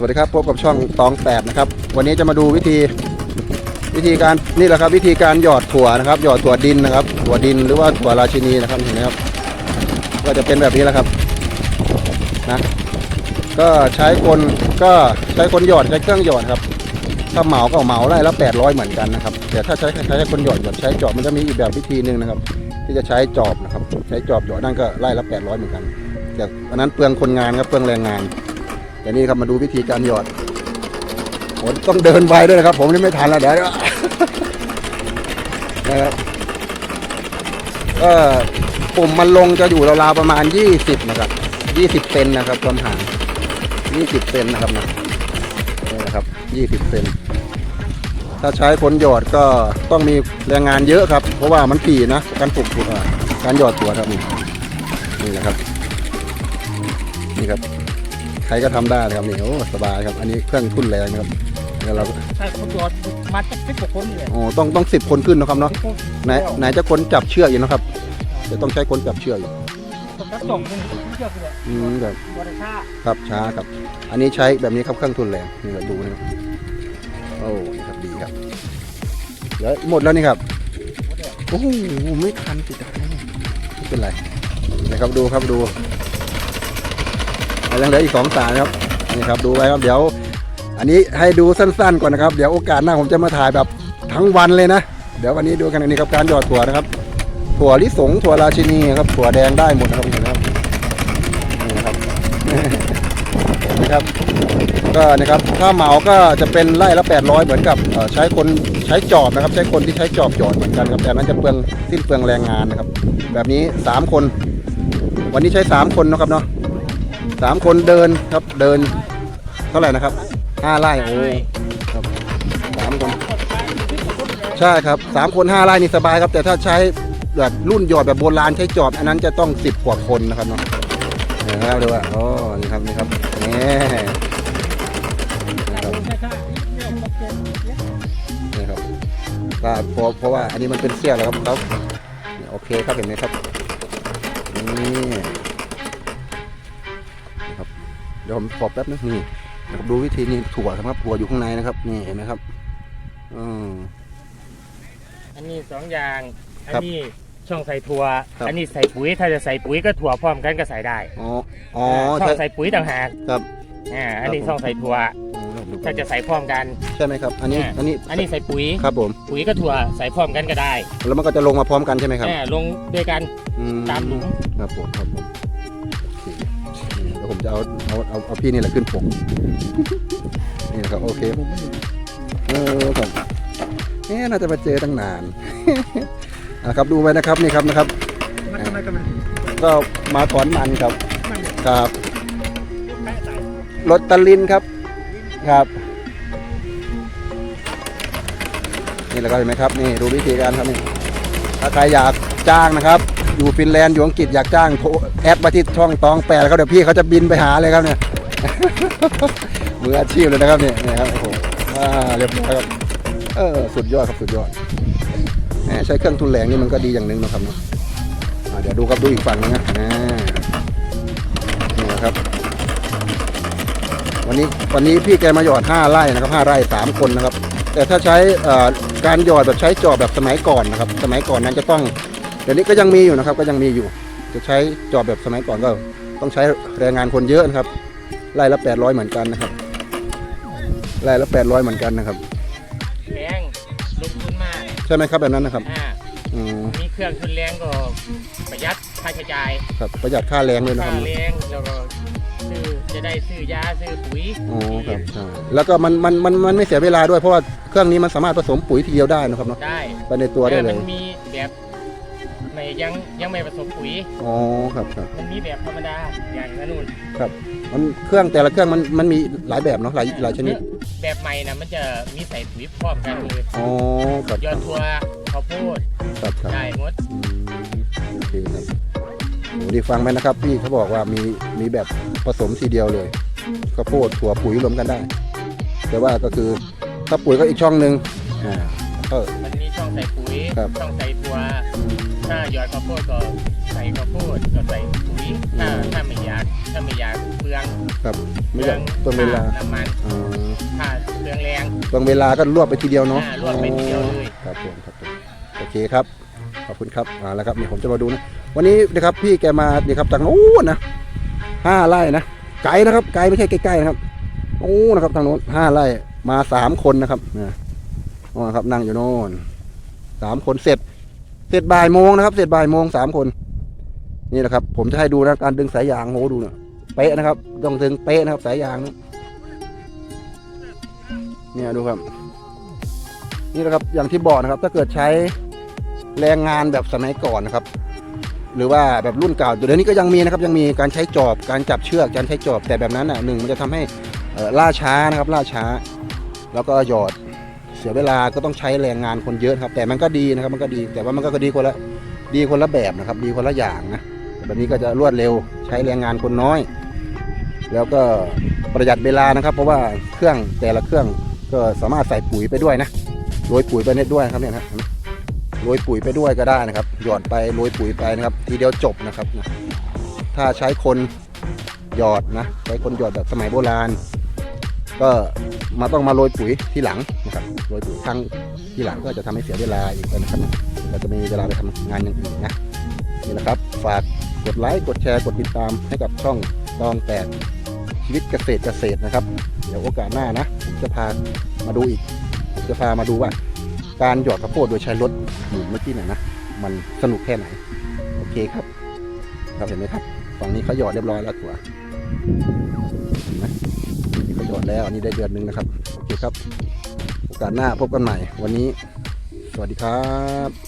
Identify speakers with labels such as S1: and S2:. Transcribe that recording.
S1: สวัสดีครับพบกับช่องตองแปดนะครับ วันนี้จะมาดูวิธี วิธีการนี่แหละครับ วิธีการหยอดถั่วนะครับ หยอดถั่วดินนะครับ ถั่วดินหรือว่าถั่วราชินีนะครับเห็นไหมครับ ก็จะเป็นแบบนี้แหละครับนะก็ใช้คนก็ใช้คนหยอดใช้เครื่องหยอดครับ ถ้าเหมาก็เหมาไร่ละ800เหมือนกันนะครับแต่ถ้าใช้ใช้คนหยอดหยอดใช้จอบมันจะมีอีกแบบวิธีหนึ่งนะครับ ที่จะใช้จอบนะครับ ใช้จอบหยอดนั่นก็ไร่ละ800เหมือนกันแต่อันนั้นเปลืองคนงานครับเปลืองแรงงาน แต่นี่ครับมาดูวิธีการหยอดโอ้ต้องเดินไวด้วยนะครับ ผมนี่ไม่ทันแล้วเดี๋ยวนะครับก็ปุ่มมันลงจะอยู่ราวๆประมาณ 20 นะครับ 20เซนนะครับความห่าง 20เซนนะครับนะนี่นะครับ 20เซนถ้าใช้คนหยอดก็ต้องมีแรงงานเยอะครับ เพราะว่ามันถี่นะการปลูกถั่วการหยอดถั่วครับนี่นี่นะครับนี่ครับ ใครก็ทำได้นะครับนี่โอ้สบายครับ อันนี้เครื่องทุ่นแรงนะครับแล้วเรา
S2: ใช่คนยอดมาจากสิบกว่าคนเลย
S1: โอ้ต้องต้องสิบคนขึ้นนะครับเนาะไหนไหนจะคนจับเชือกอยู่นะครับจะต้องใช้คนจับเชือกอยู่
S2: ผมรับส่งคนเชื่อคือแบบ
S1: อืมครับ
S2: บริษัท
S1: ครับช้าครับ อันนี้ใช้แบบนี้ครับเครื่องทุนแรงนี่เราดูนะครับโอ้นี่ครับดีครับเดี๋ยวหมดแล้วนี่ครับโอ้โหไม่ทันติดตายไม่เป็นไรนะครับดูครับดู ยังเหลืออีกสองสายครับนี่ครับดูไว้ครับเดี๋ยว อันนี้ให้ดูสั้นๆก่อนนะครับ เดี๋ยวโอกาสหน้าผมจะมาถ่ายแบบทั้งวันเลยนะ เดี๋ยววันนี้ดูกันอันนี้ครับการหยอดถั่วนะครับ ถั่วลิสงถั่วราชินีครับถั่วแดงได้หมดนะครับนี่นะครับนี่นะครับนะครับก็นะครับถ้าเหมาก็จะเป็นไร่ละ 800 เหมือนกับใช้คนใช้จอบนะครับ ใช้คนที่ใช้จอบหยอดเหมือนกันครับแต่นนั้นจะเปลืองสิ้นเปลืองแรงงานนะครับ แบบนี้ 3 คน วันนี้ใช้ 3 คนนะครับเนาะ สามคนเดินครับเดิน เท่าไหร่นะครับห้าไร่โอ้ครับสามคนใช่ครับสามคนห้าไร่นี่สบายครับ แต่ถ้าใช้แบบรุ่นหยอดแบบโบราณใช้จอบอันนั้นจะต้องสิบกว่าคนนะครับเนาะนะครับดูว่าอ๋อนี่ครับนี่ครับนี่นี่ครับก็เพราะเพราะว่าอันนี้มันเป็นเสี้ยแล้วครับครับนี่โอเคครับเห็นไหมครับนี่ ดี๋ยวผมขอแป๊บนึงนี่นะครับดูวิธีนี้ถั่วครับถั่วอยู่ข้างในนะครับ นี่เห็นไหมครับอืม
S2: อันนี้สองอย่าง อัน
S1: ครับ
S2: นี้ช่องใส่ถั่ว
S1: ครับ
S2: อันนี้ใส่ปุ๋ย ถ้าจะใส่ปุ๋ยก็ถั่วพร้อมกันก็ใส่ได้
S1: อ๋ออ๋อ
S2: ช่อ
S1: ใช่
S2: งใส่ปุ๋ยต่างหาก
S1: ครับ
S2: อ่า อันนี้
S1: ครับผม
S2: ช่องใส่ถั่ว
S1: อ๋อ
S2: ถ้าจะใส่พร้อมกัน
S1: ใช่ไหมครับ อันนี้
S2: อ่า
S1: อันนี้
S2: อันนี้ใส่ปุ๋ย
S1: ครับผม
S2: ปุ๋ยก็ถั่วใส่พร้อมกันก็ได้
S1: แล้วมันก็จะลงมาพร้อมกันใช่ไหมครับ
S2: อ่าลงด้วยกัน
S1: อื
S2: ตามหลุม
S1: ครับผมครับผมโอเคนี่แล้ว ผมจะเอาเอาเอาเอาพี่นี่แหละขึ้นปกนี่นะครับโอเคเออครับเอ๊ะน่าจะมาเจอตั้งนานอะครับดูไว้นะครับนี่ครับนะครับ
S2: มันทำไมกันมัน
S1: ก็มาถอนมันครับ
S2: มัน
S1: ครับ
S2: แค่ใส่
S1: รถตะลินครับครับ นี่แหละครับเห็นไหมครับนี่ดูวิธีการครับนี่ถ้าใครอยากจ้างนะครับ อยู่ฟินแลนด์อยู่อังกฤษอยากจ้างแอดมาที่ช่องตองแปดแล้วเดี๋ยวพี่เขาจะบินไปหาเลยครับเนี่ยมืออาชีพเลยนะครับเนี่ยนี่ครับโอ้โหเรียบร้อยครับเออสุดยอดครับสุดยอดใช้เครื่องทุนแรงนี่มันก็ดีอย่างหนึ่งนะครับเนาะเดี๋ยวดูครับดูอีกฝั่งนึงนะนี่นะครับ วันนี้วันนี้พี่แกมาหยอด5ไร่นะครับ5ไร่3คนนะครับ แต่ถ้าใช้การหยอดแบบใช้จอบแบบสมัยก่อนนะครับ สมัยก่อนนั้นจะต้อง เดี๋ยวนี้ก็ยังมีอยู่นะครับก็ยังมีอยู่ จะใช้จอบแบบสมัยก่อนก็ต้องใช้แรงงานคนเยอะนะครับไร่ละ 800 เหมือนกันนะครับไร่ละ 800 เหมือนกันนะครับ
S2: แรงลงทุนมาก
S1: ใช่ไหมครับแบบนั้นนะครับ
S2: อ่า
S1: อืม
S2: มีเครื่องทุนแรงก็ประหยัดค่าใช้จ่าย
S1: ครับประหยัดค่าแรงด้วยนะค
S2: ค่า
S1: รับ
S2: แรงแล้วก็ซื้อจะได้ซื้อยาซื้อปุ๋ย
S1: อ๋อครับใช่แล้วก็มันมันมันมันไม่เสียเวลาด้วยเพราะว่าเครื่องนี้มันสามารถผสมปุ๋ยทีเดียวได้นะครับเนาะ
S2: ได้
S1: ไปในตัวได้เล
S2: มั
S1: ย
S2: นมีแบบไม่ ยังยังไม่ผสมปุ๋ย
S1: อ๋อครับครับ
S2: มันมีแบบธรรมดาอย่างนั้นนู่น
S1: มันเครื่องแต่ละเครื่องมันมันมีหลายแบบเนาะหลายหลายชนิด
S2: แบบใหม่นะมันจะมีใส่ปุ๋ยพร้อมกันเลย
S1: อ๋อครับ
S2: ยอดทั่วข้าวโพด
S1: ครับครับ
S2: ได้หมด
S1: อืมโอเคครับโหดีฟังไหมนะครับ พี่เขาบอกว่ามีมีแบบผสมทีเดียวเลยข้าวโพดถั่วปุ๋ยรวมกันได้ แต่ว่าก็คือถ้าปุ๋ยก็อีกช่องหนึ่งอ่าก็
S2: มันมีช่องใส่ปุ๋ย
S1: ครับ
S2: ช่องใส่ถั่ว ถ้าหยอดข้าวโพดก็ใส่ข้าวโพดก็ใส่ปุ๋ยถ้าถ้าไม่อยากถ้าไม่อยากเปลือง
S1: ครับไม่อยากเปลืองเวลา
S2: น้ำมัน
S1: อ๋อ
S2: ค่าเครื่องแรง
S1: เปลืองเวลาก็รวบไปทีเดียวเนาะ
S2: อ่ารวบไปทีเดียวเลย
S1: ครับผมครับผมโอเคครับขอบคุณครับอ่าแล้วครับนี่ผมจะมาดูนะวันนี้นะครับพี่แกมานี่ครับจากโน้นนะห้าไร่นะไกลนะครับไกลไม่ใช่ใกล้ๆนะครับโอ้นะครับทางโน้นห้าไร่มาสามคนนะครับนะอ๋อครับนั่งอยู่โน่นสามคนเสร็จ เสร็จบ่ายโมงนะครับ เสร็จบ่ายโมงสามคน นี่แหละครับ ผมจะให้ดูนะการดึงสายยางโหดูเนะเป๊ะนะครับ ต้องดึงเป๊ะนะครับ สายยางนะเนี่ยดูครับ นี่นะครับอย่างที่บอกนะครับ ถ้าเกิดใช้แรงงานแบบสมัยก่อนนะครับ หรือว่าแบบรุ่นเก่าเดี๋ยวนี้ก็ยังมีนะครับ ยังมีการใช้จอบการจับเชือกการใช้จอบแต่แบบนั้นอะหนึ่งมันจะทำให้ล่าช้านะครับ ล่าช้า แล้วก็หยอด เสียเวลาก็ต้องใช้แรงงานคนเยอะครับ แต่มันก็ดีนะครับมันก็ดีแต่ว่ามันก็ดีคนละดีคนละแบบนะครับ ดีคนละอย่างนะแบบนี้ก็จะรวดเร็วใช้แรงงานคนน้อย แล้วก็ประหยัดเวลานะครับ เพราะว่าเครื่องแต่ละเครื่องก็สามารถใส่ปุ๋ยไปด้วยนะโรยปุ๋ยไปเน็ด้วยครับเนี่ยนะครับโรยปุ๋ยไปด้วยก็ได้นะครับ หยอดไปโรยปุ๋ยไปนะครับ ทีเดียวจบนะครับนะถ้าใช้คนหยอดนะใช้คนหยอดแบบสมัยโบราณ ก็ มาต้องมาโรยปุ๋ยที่หลังนะครับโรยปุ๋ยครั้งที่หลังก็จะทำให้เสียเวลาอีกนะครับเราจะมีเวลาไปทำงานอย่างอื่นนะนี่นะครับ ฝากกดไลค์กดแชร์กดติดตามให้กับช่องตองแปดชีวิตเกษตรเกษตรนะครับ เดี๋ยวโอกาสหน้านะผมจะพามาดูอีกผมจะพามาดูว่า การหยอดข้าวโพดโดยใช้รถหมุนเมื่อกี้เนี่ยนะมันสนุกแค่ไหน โอเคครับครับเห็นไหมครับฝั่งนี้เขาหยอดเรียบร้อยแล้วตัว นี่เขาหยอดแล้วอันนี้ได้เดือนหนึ่งนะครับ โอเคครับ โอกาสหน้าพบกันใหม่ วันนี้ สวัสดีครับ